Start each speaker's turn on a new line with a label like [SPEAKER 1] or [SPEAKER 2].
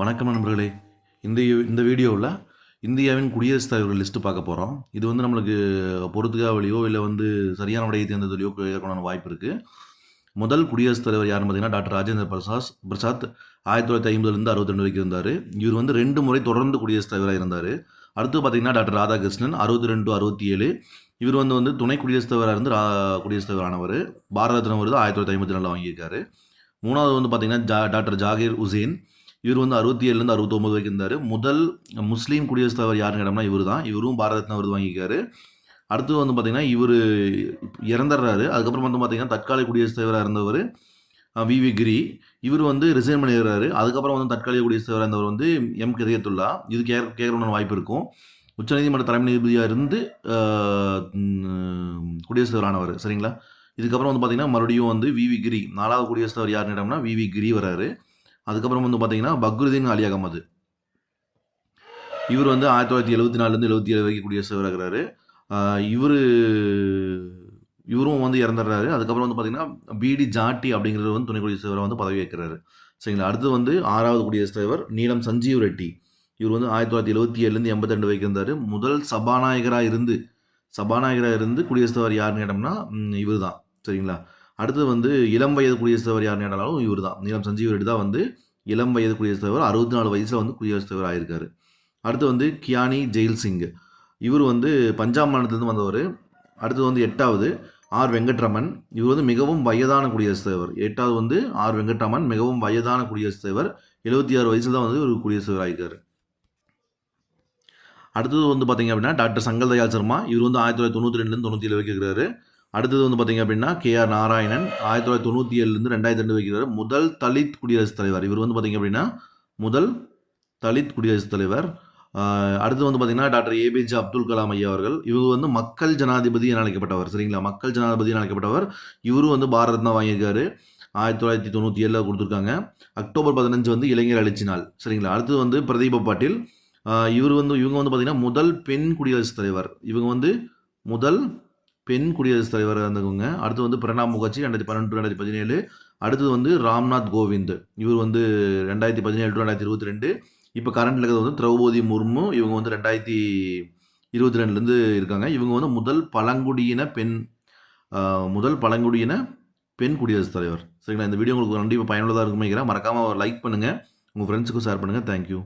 [SPEAKER 1] வணக்கம் நண்பர்களே. இந்த இந்த வீடியோவில் இந்தியாவின் குடியரசுத் தலைவர்கள் லிஸ்ட்டு பார்க்க போகிறோம் இது வந்து நம்மளுக்கு பொறுத்துக்காவலியோ இல்லை வந்து சரியான விடையை தேர்ந்ததுலையோ கேட்கணும்னு வாய்ப்பு இருக்குது முதல் குடியரசுத் தலைவர் யாருன்னு பார்த்தீங்கன்னா டாக்டர் ராஜேந்திர பிரசாத் பிரசாத் ஆயிரத்தி தொள்ளாயிரத்தி ஐம்பதுலேருந்து அறுபத்தி ரெண்டு வரைக்கும் இருந்தார். இவர் வந்து ரெண்டு முறை தொடர்ந்து குடியரசுத் தலைவராக இருந்தார். அடுத்து பார்த்தீங்கன்னா டாக்டர் ராதாகிருஷ்ணன் அறுபத்தி ரெண்டு அறுபத்தி ஏழு. இவர் வந்து வந்து துணை குடியரசுத் தலைவராக இருந்து ரா குடியரசுத் தலைவரானவர் பாரத ரத்னா விருது ஆயிரத்தி தொள்ளாயிரத்தி ஐம்பத்தி நாலில் வாங்கியிருக்காரு. மூணாவது வந்து பார்த்தீங்கன்னா ஜா டாக்டர் ஜாகிர் உசேன். இவர் வந்து அறுபத்தி ஏழுலேருந்து அறுபத்தொம்பது வரைக்கும் இருந்தார். முதல் முஸ்லீம் குடியரசுத் தலைவர் யாருன்னு கேட்டோம்னா இவர் தான் இவரும் பாரத ரத்னா விருது வாங்கியிருக்காரு. அடுத்து வந்து பார்த்தீங்கன்னா இவர் இறந்துடுறாரு. அதுக்கப்புறம் வந்து பார்த்தீங்கன்னா தற்காலிக குடியரசுத் தலைவராக இருந்தவர் வி வி கிரி. இவர் வந்து ரிசைன் பண்ணிடுறாரு. அதுக்கப்புறம் வந்து தற்காலிக குடியரசுத் தலைவராக இருந்தவர் வந்து எம் கரியத்துல்லா இது கே கேட்கணும்னு வாய்ப்பு இருக்கும். உச்சநீதிமன்ற தலைமை நீதிபதியாக இருந்து குடியரசுத் தலைவர் ஆனவர் சரிங்களா? இதுக்கப்புறம் வந்து பார்த்தீங்கன்னா மறுபடியும் வந்து வி வி கிரி நாலாவது குடியரசுத் தலைவர் யாருன்னு கேட்டோம்னா வி வி கிரி வராரு. அதுக்கப்புறம் வந்து பார்த்தீங்கன்னா பக்ருதீன் அலி அகமது. இவர் வந்து ஆயிரத்தி தொள்ளாயிரத்தி எழுபத்தி நாலுலேருந்து எழுபத்தி ஏழு வரைக்கும் குடியரசு இருக்கிறாரு இவர் இவரும் வந்து இறந்துடுறாரு. அதுக்கப்புறம் வந்து பார்த்தீங்கன்னா பிடி ஜாட்டி அப்படிங்கிறவர் வந்து துணை குடியரசுத் தலைவரை வந்து பதவி ஏற்கிறாரு. சரிங்களா? அடுத்து வந்து ஆறாவது குடியரசுத் தலைவர் நீலம் சஞ்சீவ் ரெட்டி. இவர் வந்து ஆயிரத்தி தொள்ளாயிரத்தி எழுபத்தி ஏழுலேருந்து எண்பத்தி ரெண்டு வரைக்கும் இருந்தார் முதல் சபாநாயகராக இருந்து சபாநாயகராக இருந்து குடியரசுத் தலைவர் யாருன்னு கேட்டோம்னா இவர் தான் சரிங்களா? அடுத்து வந்து இளம் வயது குடியரசுத் தலைவர் யார் கேட்டாலும் இவர் தான் நீலம் சஞ்சீவ் ரெட்டி தான் வந்து இளம் வயது குடியரசுத் தலைவர் அறுபத்தி நாலு வயசில் வந்து குடியரசுத் தலைவர் ஆயிருக்காரு. அடுத்து வந்து கியானி ஜெயில் சிங் இவர் வந்து பஞ்சாப் மாநிலத்திலேருந்து வந்தவர். அடுத்தது வந்து எட்டாவது ஆர் வெங்கட்ரமன். இவர் வந்து மிகவும் வயதான குடியரசுத் தலைவர் எட்டாவது வந்து ஆர் வெங்கட்ரமன் மிகவும் வயதான குடியரசுத் தலைவர் எழுபத்தி ஆறு வயசில் தான் வந்து ஒரு குடியரசுத் தலைவர் ஆயிருக்காரு. அடுத்தது வந்து பார்த்தீங்க அப்படின்னா டாக்டர் சங்கல் தயாள் சர்மா. இவர் வந்து ஆயிரத்தி தொள்ளாயிரத்தி தொண்ணூற்றி ரெண்டுலேருந்து தொண்ணூற்றி ஏழு வரைக்கும் இருக்கிறாரு. அடுத்தது வந்து பார்த்தீங்க அப்படின்னா கே ஆர் நாராயணன் ஆயிரத்தி தொள்ளாயிரத்தி தொண்ணூற்றி ஏழுலேருந்து ரெண்டாயிரத்தி ரெண்டு வைக்கிறார். முதல் தலித் குடியரசுத் தலைவர். இவர் வந்து பார்த்திங்க அப்படின்னா முதல் தலித் குடியரசுத் தலைவர். அடுத்து வந்து பார்த்தீங்கன்னா டாக்டர் ஏபிஜே அப்துல் கலாம் ஐயா அவர்கள். இவர் வந்து மக்கள் ஜனாதிபதி என அழைக்கப்பட்டவர். சரிங்களா? மக்கள் ஜனாதிபதி என அழைக்கப்பட்டவர். இவரும் வந்து பாரத் ரத்னா வாங்கியிருக்காரு. ஆயிரத்தி தொள்ளாயிரத்தி தொண்ணூற்றி ஏழில் கொடுத்துருக்காங்க. அக்டோபர் பதினஞ்சு வந்து இளைஞர் எழுச்சி நாள். சரிங்களா? அடுத்தது வந்து பிரதீப பாட்டில். இவர் வந்து இவங்க வந்து பார்த்திங்கன்னா முதல் பெண் குடியரசுத் தலைவர். இவங்க வந்து முதல் பெண் குடியரசுத் தலைவராக இருந்தவங்க. அடுத்து வந்து பிரணாப் முகர்ஜி ரெண்டாயிரத்தி பன்னெண்டு ரெண்டாயிரத்தி பதினேழு. அடுத்தது வந்து ராம்நாத் கோவிந்த். இவர் வந்து ரெண்டாயிரத்தி பதினேழு டு ரெண்டாயிரத்தி இருபத்தி ரெண்டு. இப்போ கரண்ட்ல இருக்கிறது வந்து திரௌபதி முர்மு. இவங்க வந்து ரெண்டாயிரத்தி இருபத்தி ரெண்டுலேருந்து இருக்காங்க. இவங்க வந்து முதல் பழங்குடியின பெண் முதல் பழங்குடியின பெண் குடியரசுத் தலைவர். சரிங்களா? இந்த வீடியோ உங்களுக்கு கண்டிப்பாக பயனுள்ளதாக இருக்குமே மறக்காமல் லைக் பண்ணுங்கள் உங்கள் ஃப்ரெண்ட்ஸுக்கும் ஷேர் பண்ணுங்கள் தேங்க்யூ